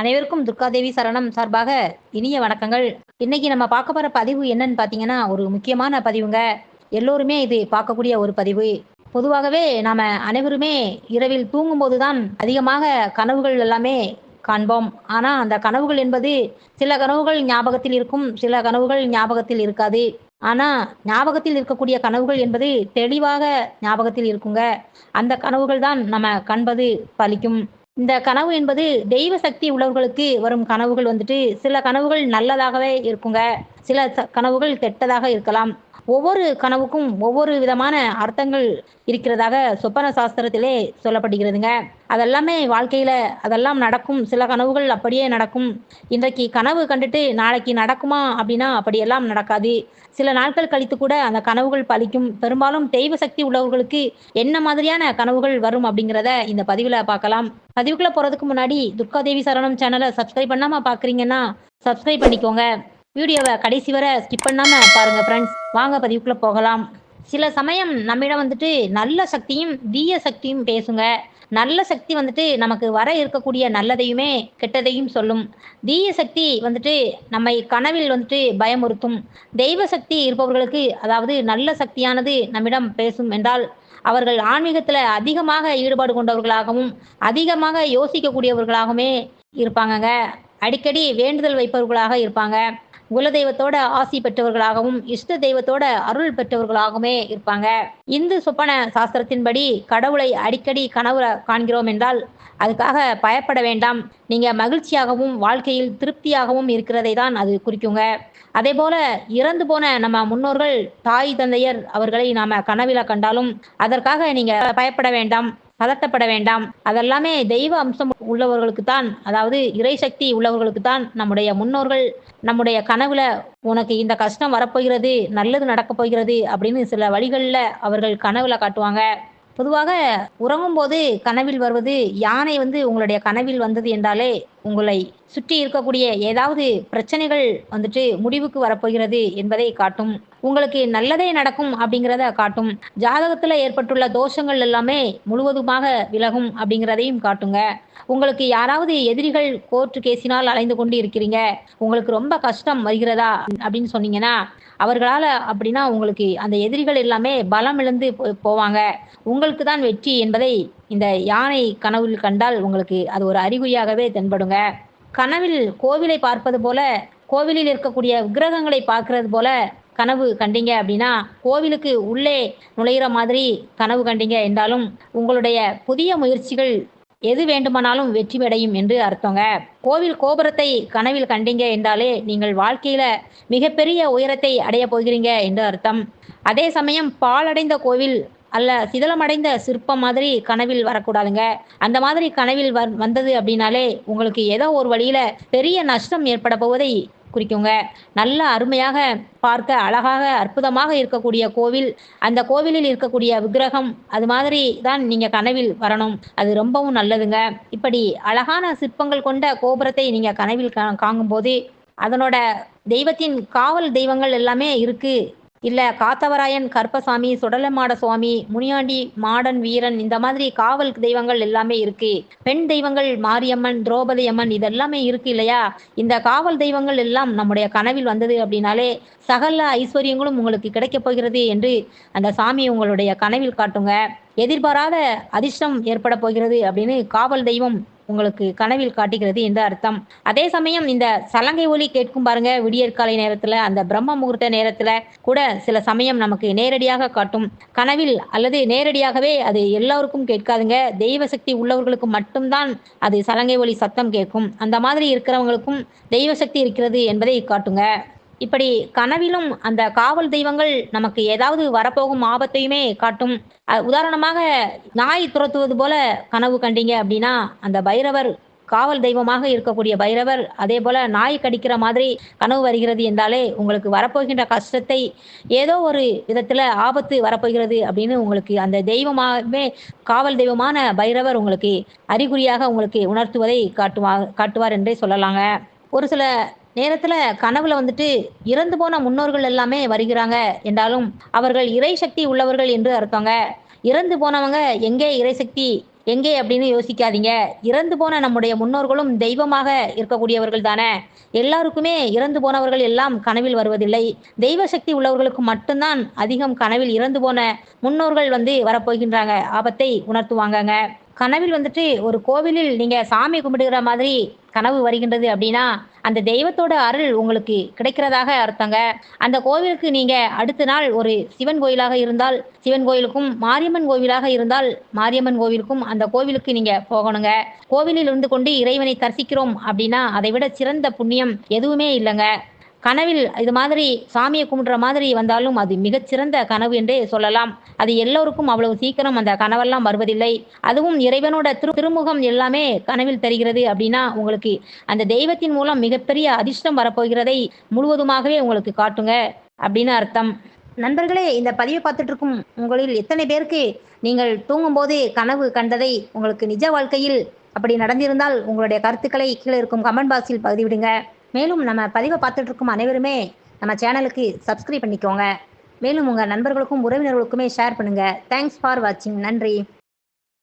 அனைவருக்கும் துர்காதேவி சரணம் சார்பாக இனிய வணக்கங்கள். இன்னைக்கு நம்ம பார்க்க போற பதிவு என்னன்னு பார்த்தீங்கன்னா ஒரு முக்கியமான பதிவுங்க. எல்லோருமே இது பார்க்கக்கூடிய ஒரு பதிவு. பொதுவாகவே நாம அனைவருமே இரவில் தூங்கும்போது தான் அதிகமாக கனவுகள் எல்லாமே காண்போம். ஆனா அந்த கனவுகள் என்பது சில கனவுகள் ஞாபகத்தில் இருக்கும் சில கனவுகள் ஞாபகத்தில் இருக்காது. ஆனா ஞாபகத்தில் இருக்கக்கூடிய கனவுகள் என்பது தெளிவாக ஞாபகத்தில் இருக்குங்க. அந்த கனவுகள் தான் நம்ம கண்பது பலிக்கும். இந்த கனவு என்பது தெய்வ சக்தி உள்ளவர்களுக்கு வரும் கனவுகள் வந்துட்டு சில கனவுகள் நல்லதாகவே இருக்குங்க. சில ச- கனவுகள் கெட்டதாக இருக்கலாம். ஒவ்வொரு கனவுக்கும் ஒவ்வொரு விதமான அர்த்தங்கள் இருக்கிறதாக சொப்பன சாஸ்திரத்திலே சொல்லப்படுகிறதுங்க. அதெல்லாமே வாழ்க்கையில அதெல்லாம் நடக்கும். சில கனவுகள் அப்படியே நடக்கும். இன்றைக்கு கனவு கண்டுட்டு நாளைக்கு நடக்குமா அப்படின்னா அப்படியெல்லாம் நடக்காது. சில நாட்கள் கழித்து கூட அந்த கனவுகள் பலிக்கும். பெரும்பாலும் தெய்வ சக்தி உள்ளவர்களுக்கு என்ன மாதிரியான கனவுகள் வரும் அப்படிங்கிறத இந்த பதிவில் பார்க்கலாம். பதிவுக்குள்ளே போகிறதுக்கு முன்னாடி துர்காதேவி சரணம் சேனலை சப்ஸ்கிரைப் பண்ணாமல் பார்க்குறீங்கன்னா சப்ஸ்கிரைப் பண்ணிக்கோங்க. வீடியோவை கடைசி வரை ஸ்கிப் பண்ணாமல் பாருங்கள் ஃப்ரெண்ட்ஸ் வாங்க பதிவுக்குள்ளே போகலாம். சில சமயம் நம்மிடம் வந்துட்டு நல்ல சக்தியும் தீய சக்தியும் பேசுங்க. நல்ல சக்தி வந்துட்டு நமக்கு வர இருக்கக்கூடிய நல்லதையுமே கெட்டதையும் சொல்லும். தீய சக்தி வந்துட்டு நம்மை கனவில் வந்துட்டு பயமுறுத்தும். தெய்வ சக்தி இருப்பவர்களுக்கு அதாவது நல்ல சக்தியானது நம்மிடம் பேசும் என்றால் அவர்கள் ஆன்மீகத்தில் அதிகமாக ஈடுபாடு கொண்டவர்களாகவும் அதிகமாக யோசிக்கக்கூடியவர்களாகவுமே இருப்பாங்கங்க. அடிக்கடி வேண்டுதல் வைப்பவர்களாக இருப்பாங்க. குலதெய்வத்தோட ஆசி பெற்றவர்களாகவும் இஷ்ட தெய்வத்தோட அருள் பெற்றவர்களாகவுமே இருப்பாங்க. இந்து சொப்பன சாஸ்திரத்தின்படி கடவுளை அடிக்கடி கனவுல காண்கிறோம் என்றால் அதுக்காக பயப்பட வேண்டாம். நீங்க மகிழ்ச்சியாகவும் வாழ்க்கையில் திருப்தியாகவும் இருக்கிறதை தான் அது குறிக்குங்க. அதே போல இறந்து போன நம்ம முன்னோர்கள் தாய் தந்தையர் அவர்களை நாம கனவில கண்டாலும் அதற்காக நீங்க பயப்பட வேண்டாம் பதட்டப்பட வேண்டாம். அதெல்லாமே தெய்வ அம்சம் உள்ளவர்களுக்கு தான் அதாவது இறை சக்தி உள்ளவர்களுக்கு தான் நம்முடைய முன்னோர்கள் நம்முடைய கனவுல உனக்கு இந்த கஷ்டம் வரப்போகிறது நல்லது நடக்கப் போகிறது அப்படின்னு சில வழிகளில் அவர்கள் கனவுல காட்டுவாங்க. பொதுவாக உறங்கும்போது கனவில் வருவது யானை வந்து உங்களுடைய கனவில் வந்தது என்றாலே உங்களை சுற்றி இருக்கக்கூடிய ஏதாவது பிரச்சனைகள் வந்துட்டு முடிவுக்கு வரப்போகிறது என்பதை காட்டும். உங்களுக்கு நல்லதே நடக்கும் அப்படிங்கிறத காட்டும். ஜாதகத்துல ஏற்பட்டுள்ள தோஷங்கள் எல்லாமே முழுவதுமாக விலகும் அப்படிங்கிறதையும் காட்டுங்க. உங்களுக்கு யாராவது எதிரிகள் கோர்ட்டு கேசினால் அலைந்து கொண்டு இருக்கிறீங்க. உங்களுக்கு ரொம்ப கஷ்டம் வருகிறதா அப்படின்னு சொன்னீங்கன்னா அவர்களால அப்படின்னா உங்களுக்கு அந்த எதிரிகள் எல்லாமே பலம் இழந்து போ- போவாங்க. உங்களுக்கு தான் வெற்றி என்பதை இந்த யானை கனவில் கண்டால் உங்களுக்கு அது ஒரு அறிகுறியாகவே தென்படுங்க. கனவில் கோவிலை பார்ப்பது போல கோவிலில் இருக்கக்கூடிய விக்கிரகங்களை பார்க்கறது போல கனவு கண்டீங்க அப்படின்னா கோவிலுக்கு உள்ளே நுழையிற மாதிரி கனவு கண்டீங்க என்றாலும் உங்களுடைய புதிய முயற்சிகள் எது வேண்டுமானாலும் வெற்றி அடையும் என்று அர்த்தங்க. கோவில் கோபுரத்தை கனவில் கண்டீங்க என்றாலே நீங்கள் வாழ்க்கையில மிகப்பெரிய உயரத்தை அடைய போகிறீங்க என்று அர்த்தம். அதே சமயம் பாழடைந்த கோவில் அல்ல சிதலமடைந்த சிற்பம் மாதிரி கனவில் வரக்கூடாதுங்க. அந்த மாதிரி கனவில் வ- வந்தது அப்படின்னாலே உங்களுக்கு ஏதோ ஒரு வழியில பெரிய நஷ்டம் ஏற்பட போவதை குறிக்குங்க. நல்ல அருமையாக பார்க்க அழகாக அற்புதமாக இருக்கக்கூடிய கோவில் அந்த கோவிலில் இருக்கக்கூடிய விக்கிரகம் அது மாதிரி தான் நீங்கள் கனவில் வரணும். அது ரொம்பவும் நல்லதுங்க. இப்படி அழகான சிற்பங்கள் கொண்ட கோபுரத்தை நீங்கள் கனவில் காங்கும்போது காணும்போது அதனோட தெய்வத்தின் காவல் தெய்வங்கள் எல்லாமே இருக்குது இல்ல காத்தவராயன் கற்பசாமி சுடலமாட சுவாமி முனியாண்டி மாடன் வீரன் இந்த மாதிரி காவல் தெய்வங்கள் எல்லாமே இருக்கு. பெண் தெய்வங்கள் மாரியம்மன் திரௌபதி அம்மன் இதெல்லாமே இருக்கு இல்லையா? இந்த காவல் தெய்வங்கள் எல்லாம் நம்முடைய கனவில் வந்தது அப்படின்னாலே சகல ஐஸ்வர்யங்களும் உங்களுக்கு கிடைக்கப் போகிறது என்று அந்த சாமி உங்களுடைய கனவில் காட்டுங்க. எதிர்பாராத அதிர்ஷ்டம் ஏற்பட போகிறது அப்படின்னு காவல் தெய்வம் உங்களுக்கு கனவில் காட்டுகிறது என்று அர்த்தம். அதே சமயம் இந்த சலங்கை ஒலி கேட்கும் பாருங்க விடியற்காலை நேரத்துல அந்த பிரம்ம முகூர்த்த நேரத்துல கூட சில சமயம் நமக்கு நேரடியாக காட்டும். கனவில் அல்லது நேரடியாகவே அது எல்லோருக்கும் கேட்காதுங்க. தெய்வ சக்தி உள்ளவர்களுக்கு மட்டும்தான் அது சலங்கை ஒலி சத்தம் கேட்கும். அந்த மாதிரி இருக்கிறவங்களுக்கும் தெய்வ சக்தி இருக்கிறது என்பதை காட்டுங்க. இப்படி கனவிலும் அந்த காவல் தெய்வங்கள் நமக்கு ஏதாவது வரப்போகும் ஆபத்தையுமே காட்டும். உதாரணமாக நாய் துரத்துவது போல கனவு கண்டீங்க அப்படின்னா அந்த பைரவர் காவல் தெய்வமாக இருக்கக்கூடிய பைரவர் அதே போல நாய் கடிக்கிற மாதிரி கனவு வருகிறது என்றாலே உங்களுக்கு வரப்போகின்ற கஷ்டத்தை ஏதோ ஒரு விதத்துல ஆபத்து வரப்போகிறது அப்படின்னு உங்களுக்கு அந்த தெய்வமாகவே காவல் தெய்வமான பைரவர் உங்களுக்கு அறிகுறியாக உங்களுக்கு உணர்த்துவதை காட்டுவார் காட்டுவார் என்றே சொல்லலாங்க. ஒரு சில நேரத்துல கனவுல வந்துட்டு இறந்து போன முன்னோர்கள் எல்லாமே வருகிறாங்க என்றாலும் அவர்கள் இறை சக்தி உள்ளவர்கள் என்று அர்த்தங்க. இறந்து போனவங்க எங்கே இறை சக்தி எங்கே அப்படின்னு யோசிக்காதீங்க. இறந்து போன நம்முடைய முன்னோர்களும் தெய்வமாக இருக்கக்கூடியவர்கள் தானே. எல்லாருக்குமே இறந்து போனவர்கள் எல்லாம் கனவில் வருவதில்லை. தெய்வ சக்தி உள்ளவர்களுக்கு மட்டும்தான் அதிகம் கனவில் இறந்து போன முன்னோர்கள் வந்து வரப்போகின்றாங்க. ஆபத்தை உணர்த்துவாங்கங்க. கனவில் வந்துட்டு ஒரு கோவிலில் நீங்க சாமி கும்பிடுகிற மாதிரி கனவு வருகின்றது அப்படின்னா அந்த தெய்வத்தோட அருள் உங்களுக்கு கிடைக்கிறதாக அர்த்தங்க. அந்த கோவிலுக்கு நீங்க அடுத்த நாள் ஒரு சிவன் கோயிலாக இருந்தால் சிவன் கோயிலுக்கும் மாரியம்மன் கோவிலாக இருந்தால் மாரியம்மன் கோவிலுக்கும் அந்த கோவிலுக்கு நீங்க போகணுங்க. கோவிலில் இருந்து கொண்டு இறைவனை தரிசிக்கிறோம் அப்படின்னா அதை விட சிறந்த புண்ணியம் எதுவுமே இல்லைங்க. கனவில் இது மாதிரி சாமியை கும்பிடுற மாதிரி வந்தாலும் அது மிகச்சிறந்த கனவு என்றே சொல்லலாம். அது எல்லோருக்கும் அவ்வளவு சீக்கிரம் அந்த கனவெல்லாம் வருவதில்லை. அதுவும் இறைவனோட திரு திருமுகம் எல்லாமே கனவில் தெரிகிறது அப்படின்னா உங்களுக்கு அந்த தெய்வத்தின் மூலம் மிகப்பெரிய அதிர்ஷ்டம் வரப்போகிறதை முழுவதுமாகவே உங்களுக்கு காட்டுங்க அப்படின்னு அர்த்தம். நண்பர்களே இந்த பதிவை பார்த்துட்டு இருக்கும் உங்களில் எத்தனை பேருக்கு நீங்கள் தூங்கும்போது கனவு கண்டதை உங்களுக்கு நிஜ வாழ்க்கையில் அப்படி நடந்திருந்தால் உங்களுடைய கருத்துக்களை கீழே இருக்கும் கமெண்ட் பாக்ஸில் பதிவிடுங்க. மேலும் நம்ம பதிவை பார்த்துட்டு இருக்கும் அனைவருமே நம்ம சேனலுக்கு சப்ஸ்கிரைப் பண்ணிக்கோங்க. மேலும் உங்கள் நண்பர்களுக்கும் உறவினர்களுக்குமே ஷேர் பண்ணுங்கள் தேங்க்ஸ் ஃபார் வாட்சிங் நன்றி.